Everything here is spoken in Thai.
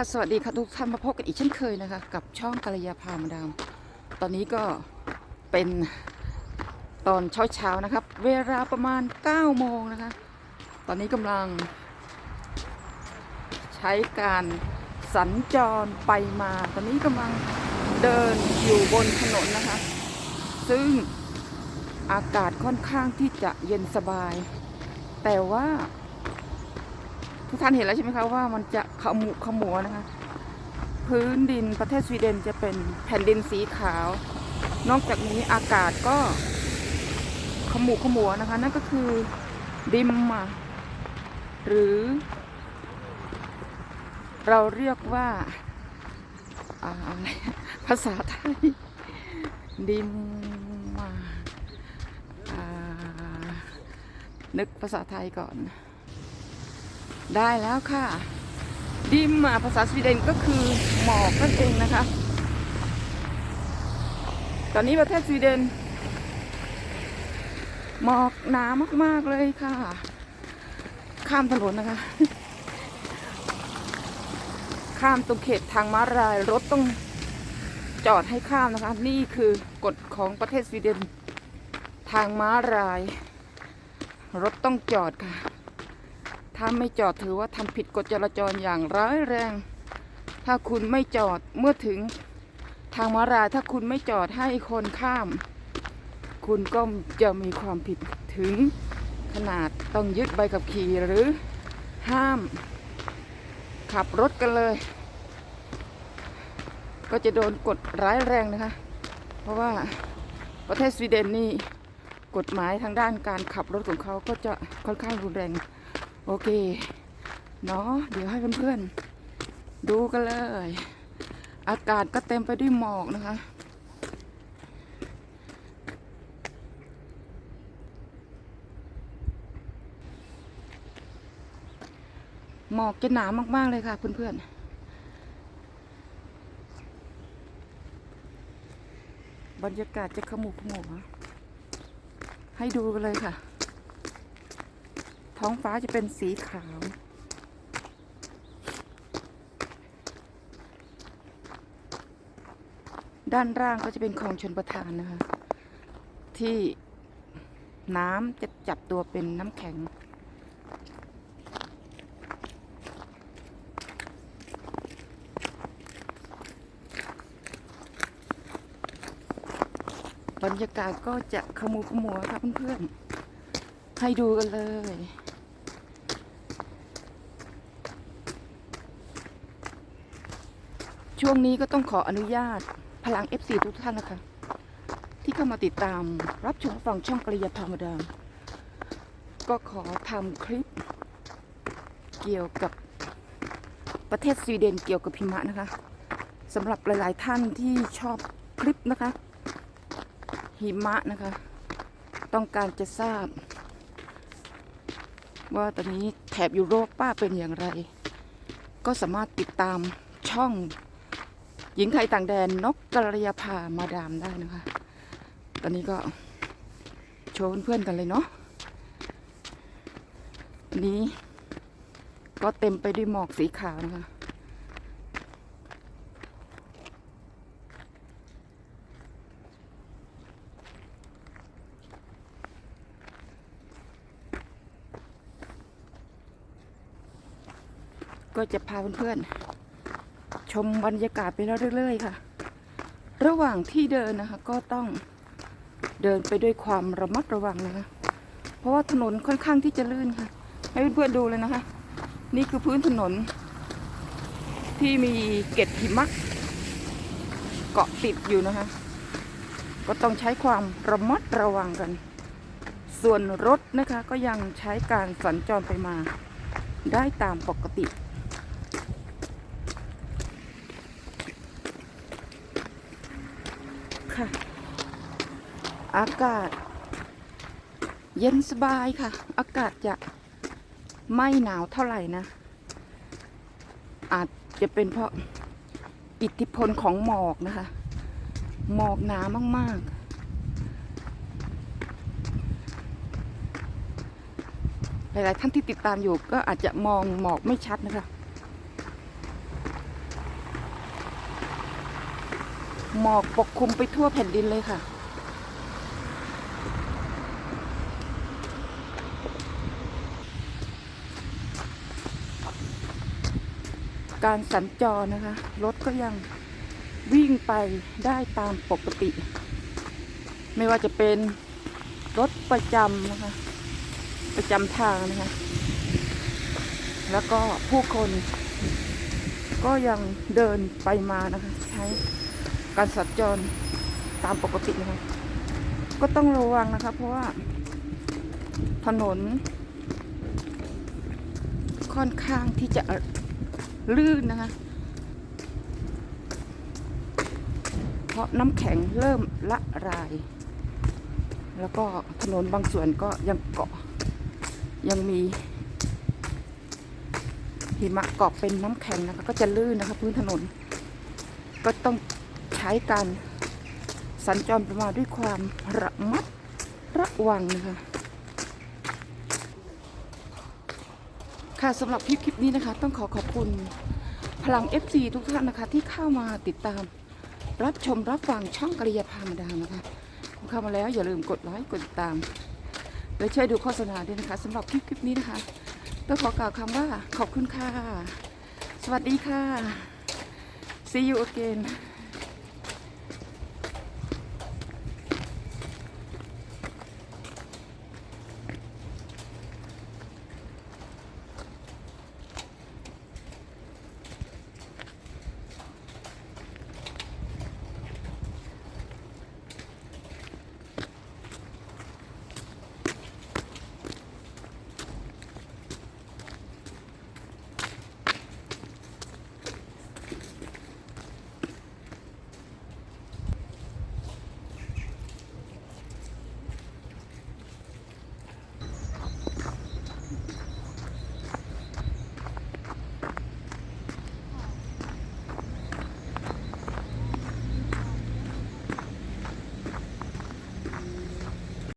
ค่ะสวัสดีค่ะทุกท่านมาพบกันอีกเช่นเคยนะคะ กับช่องกัลยาพามาดาม ตอนนี้ก็เป็นตอนเช้าๆนะครับ เวลาประมาณ9โมงนะคะ ตอนนี้กำลัง ใช้การสัญจรไปมา ตอนนี้กำลังเดินอยู่บนถนนนะคะ ซึ่งอากาศค่อนข้างที่จะเย็นสบาย แต่ว่า ทุกท่านเห็นแล้วใช่ไหมคะว่ามันจะขมุขมัวนะคะ พื้นดินประเทศสวีเดนจะเป็นแผ่นดินสีขาว นอกจากนี้อากาศก็ขมุขมัวนะคะ นั่นก็คือดิมมาหรือ เราเรียกว่าอะไรภาษาไทยดิมมานึกภาษาไทยก่อน ได้แล้วค่ะ ดิมมาภาษาสวีเดนก็คือหมอกนั่นเองนะคะ ตอนนี้ประเทศสวีเดน หมอกหนามากๆเลยค่ะ ข้ามถนนนะคะ ข้ามตรงเขตทางม้าลายรถต้องจอดให้ข้ามนะคะ นี่คือกฎของประเทศสวีเดน ทางม้าลาย รถต้องจอดค่ะ ถ้าไม่จอดถือว่าทำผิดกฎจราจรอย่างร้ายแรง ถ้าคุณไม่จอดเมื่อถึงทางม้าลายถ้าคุณไม่จอดให้คนข้าม คุณก็จะมีความผิดถึงขนาดต้องยึดใบขับขี่หรือห้าม ขับรถกันเลย ก็จะโดนกฎร้ายแรงนะคะ เพราะว่าประเทศสวีเดนนี่กฎหมายทางด้านการขับรถของเขาก็จะค่อนข้างรุนแรง โอเค เนาะเดี๋ยวให้เพื่อนๆ ดูกันเลย อากาศก็เต็มไปด้วยหมอกนะคะ หมอกจะหนามากๆเลยค่ะเพื่อนๆบรรยากาศจะขมุกขมัวให้ดูกันเลยค่ะ ท้องฟ้าจะเป็นสีขาว ด้านล่างก็จะเป็นคลองชนประทานนะคะ ที่น้ำจะจับตัวเป็นน้ำแข็ง บรรยากาศก็จะขมุขมัวค่ะเพื่อนๆให้ดูกันเลย ช่วงนี้ก็ต้องขออนุญาตพลัง FC ทุกท่านนะคะ ที่เข้ามาติดตามรับชมฟังช่องกริยาธรรมดาก็ขอทำคลิป เกี่ยวกับประเทศสวีเดนเกี่ยวกับพิมะนะคะสำหรับหลาย ๆ ท่านที่ชอบคลิปนะคะ หิมะนะคะ ต้องการจะทราบ ว่าตอนนี้แถบยุโรปป้าเป็นอย่างไร ก็สามารถติดตามช่อง หญิงไทยต่างแดนนกกระยาพามาดามได้นะคะ ตอนนี้ก็โชว์เพื่อนๆกันเลยเนาะอันนี้ก็เต็มไปด้วยหมอกสีขาวนะคะก็จะพาเพื่อนๆ มบรรยากาศไปเรื่อยๆค่ะ ระหว่างที่เดินนะคะ ก็ต้องเดินไปด้วยความระมัดระวังนะคะ เพราะว่าถนนค่อนข้างที่จะลื่นค่ะ ให้เพื่อนๆดูเลยนะคะ นี่คือพื้นถนน ที่มีเกล็ดหิมะเกาะติดอยู่นะคะ ก็ต้องใช้ความระมัดระวังกัน ส่วนรถนะคะก็ยังใช้การสัญจรไปมาได้ตามปกติ ค่ะ อากาศ เย็นสบายค่ะ อากาศจะไม่หนาวเท่าไหร่นะ อาจจะเป็นเพราะอิทธิพลของหมอกนะคะ หมอกหนามาก ๆหลาย ๆ ท่านที่ติดตามอยู่ก็อาจจะมองหมอกไม่ชัดนะคะ หมอกปกคลุมไปทั่วแผ่นดินเลยค่ะ การสัญจรนะคะ รถก็ยังวิ่งไปได้ตามปกติ ไม่ว่าจะเป็นรถประจำนะคะ ประจำทางนะคะ แล้วก็ผู้คนก็ยังเดินไปมานะคะ ใช้ การสัญจรตามปกตินะคะก็ต้องระวังนะคะ เพราะว่าถนน ค่อนข้างที่จะลื่นนะคะ เพราะน้ำแข็งเริ่มละลาย แล้วก็ถนนบางส่วนก็ยังเกาะ ยังมีหิมะเกาะเป็นน้ำแข็งนะคะก็จะลื่นนะคะพื้นถนน ก็ต้อง ช้การสัญจรไปมาด้วยความระมัดระวังนะคะค่ะสำหรับคลิปคลิปนี้นะคะ ต้องขอขอบคุณพลัง FC ทุกท่านนะคะ ที่เข้ามาติดตามรับชมรับฟังช่องกริยาพามดานะคะคุณเข้ามาแล้วอย่าลืมกดไลค์กดติดตาม และช่วยดูโฆษณาด้วยนะคะสำหรับคลิปคลิปนี้นะคะต้องขอกล่าวคำว่าขอบคุณค่ะ สวัสดีค่ะ see you again